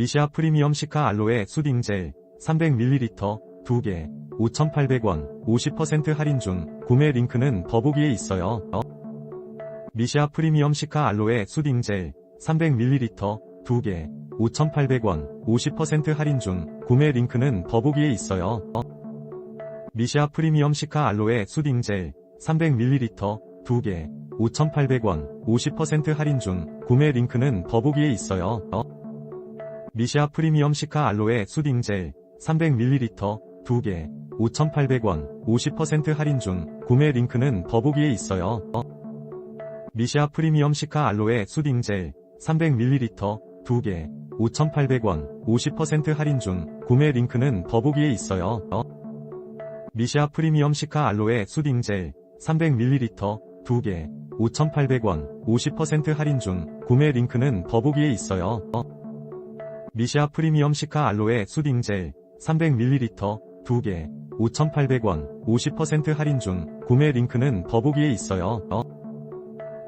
미시아 프리미엄 시카 알로에 수딩 젤 300ml 2개 5,800원 50% 할인 중 구매 링크는 더보기에 있어요. 어? 미시아 프리미엄 시카 알로에 수딩 젤 300ml 2개 5,800원 50% 할인 중 구매 링크는 더보기에 있어요. 어? 미시아 프리미엄 시카 알로에 수딩 젤 300ml 2개 5,800원 50% 할인 중 구매 링크는 더보기에 있어요. 어? 미시아 프리미엄 시카 알로에 수딩 젤 300ml 2개 5,800원 50% 할인 중 구매 링크는 더보기에 있어요. 어? 미시아 프리미엄 시카 알로에 수딩 젤 300ml 2개 5,800원 50% 할인 중 구매 링크는 더보기에 있어요. 어? 미시아 프리미엄 시카 알로에 수딩 젤 300ml 2개 5,800원 50% 할인 중 구매 링크는 더보기에 있어요. 어? 미시아 프리미엄 시카 알로에 수딩 젤 300ml 2개 5,800원 50% 할인 중 구매 링크는 더보기에 있어요. 어?